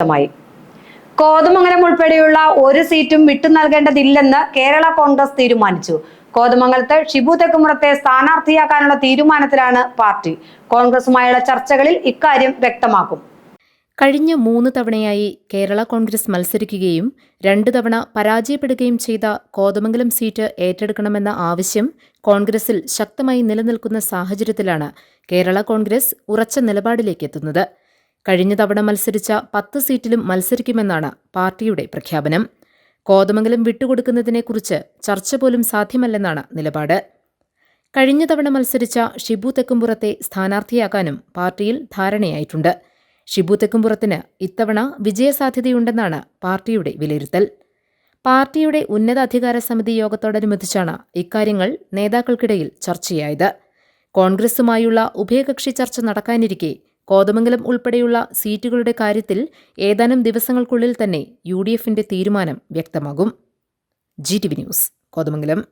വ്യക്തമായി. കോതമംഗലം ഉൾപ്പെടെയുള്ള ഒരു സീറ്റും വിട്ടു നൽകേണ്ടതില്ലെന്ന് കേരള കോൺഗ്രസ് തീരുമാനിച്ചു. കോതമംഗലത്ത് ഷിബു തെക്കുമുറത്തെ സ്ഥാനാർത്ഥിയാക്കാനുള്ള തീരുമാനത്തിലാണ് പാർട്ടി. കോൺഗ്രസുമായുള്ള ചർച്ചകളിൽ ഇക്കാര്യം വ്യക്തമാക്കും. കഴിഞ്ഞ മൂന്ന് തവണയായി കേരള കോൺഗ്രസ് മത്സരിക്കുകയും രണ്ട് തവണ പരാജയപ്പെടുകയും ചെയ്ത കോതമംഗലം സീറ്റ് ഏറ്റെടുക്കണമെന്ന ആവശ്യം കോൺഗ്രസിൽ ശക്തമായി നിലനിൽക്കുന്ന സാഹചര്യത്തിലാണ് കേരള കോൺഗ്രസ് ഉറച്ച നിലപാടിലേക്ക് എത്തുന്നത് കഴിഞ്ഞ തവണ മത്സരിച്ച പത്ത് സീറ്റിലും മത്സരിക്കുമെന്നാണ് പാർട്ടിയുടെ പ്രഖ്യാപനം. കോതമംഗലം വിട്ടുകൊടുക്കുന്നതിനെക്കുറിച്ച് ചർച്ച പോലും സാധ്യമല്ലെന്നാണ് നിലപാട്. കഴിഞ്ഞ തവണ മത്സരിച്ച ഷിബു തെക്കുംപുറത്തെ സ്ഥാനാർത്ഥിയാക്കാനും പാർട്ടിയിൽ ധാരണയായിട്ടുണ്ട്. ഷിബു തെക്കുംപുറത്തിന് ഇത്തവണ വിജയസാധ്യതയുണ്ടെന്നാണ് പാർട്ടിയുടെ വിലയിരുത്തൽ. പാർട്ടിയുടെ ഉന്നതാധികാര സമിതി യോഗത്തോടനുബന്ധിച്ചാണ് ഇക്കാര്യങ്ങൾ നേതാക്കൾക്കിടയിൽ ചർച്ചയായത്. കോൺഗ്രസുമായുള്ള ഉഭയകക്ഷി ചർച്ച നടക്കാനിരിക്കെ കോതമംഗലം ഉൾപ്പെടെയുള്ള സീറ്റുകളുടെ കാര്യത്തിൽ ഏതാനും ദിവസങ്ങൾക്കുള്ളിൽ തന്നെ യു തീരുമാനം വ്യക്തമാകും. G T V news Kothamangalam.